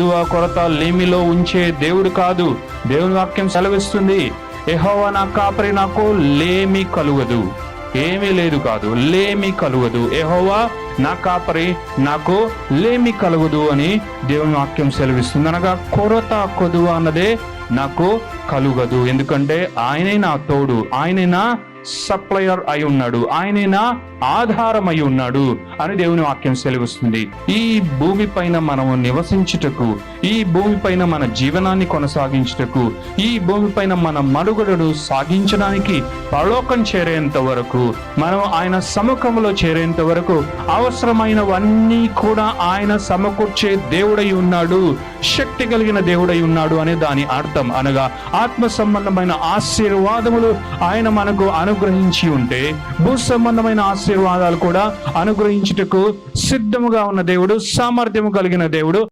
కొరత లేమిలో ఉంచే దేవుడు కాదు. దేవుని వాక్యం సెలవిస్తుంది. ఎహోవా నా కాపరి నాకు లేమి కలుగదు. ఏమీ లేదు కాదు. లేమి కలుగదు. ఎహోవా నా కాపరి నాకు లేమి కలుగదు అని దేవుని వాక్యం సెలవిస్తుంది. అనగా కొరత కొదువ అన్నదే నాకు కలుగదు. ఎందుకంటే ఆయనే నా తోడు. ఆయనే నా సప్లయర్ అయి ఉన్నాడు. ఆయనే నా ఆధారం అయి ఉన్నాడు అని దేవుని వాక్యం సెలవిస్తుంది. ఈ భూమి పైన మనము నివసించుటకు ఈ భూమి పైన మన జీవనాన్ని కొనసాగించుటకు ఈ భూమి పైన మన మనుగడను సాగించడానికి పరలోకం చేరేంత వరకు మనం ఆయన సముఖంలో చేరేంత వరకు అవసరమైనవన్నీ కూడా ఆయన సమకూర్చే దేవుడై ఉన్నాడు శక్తి కలిగిన దేవుడై ఉన్నాడు అనే దాని అర్థం. అనగా ఆత్మ సంబంధమైన ఆశీర్వాదములు ఆయన మనకు అనుగ్రహించి ఉంటే భూ సంబంధమైన ఆశీర్వాదాలు కూడా అనుగ్రహించుటకు సిద్ధముగా ఉన్న దేవుడు సామర్థ్యము కలిగిన దేవుడు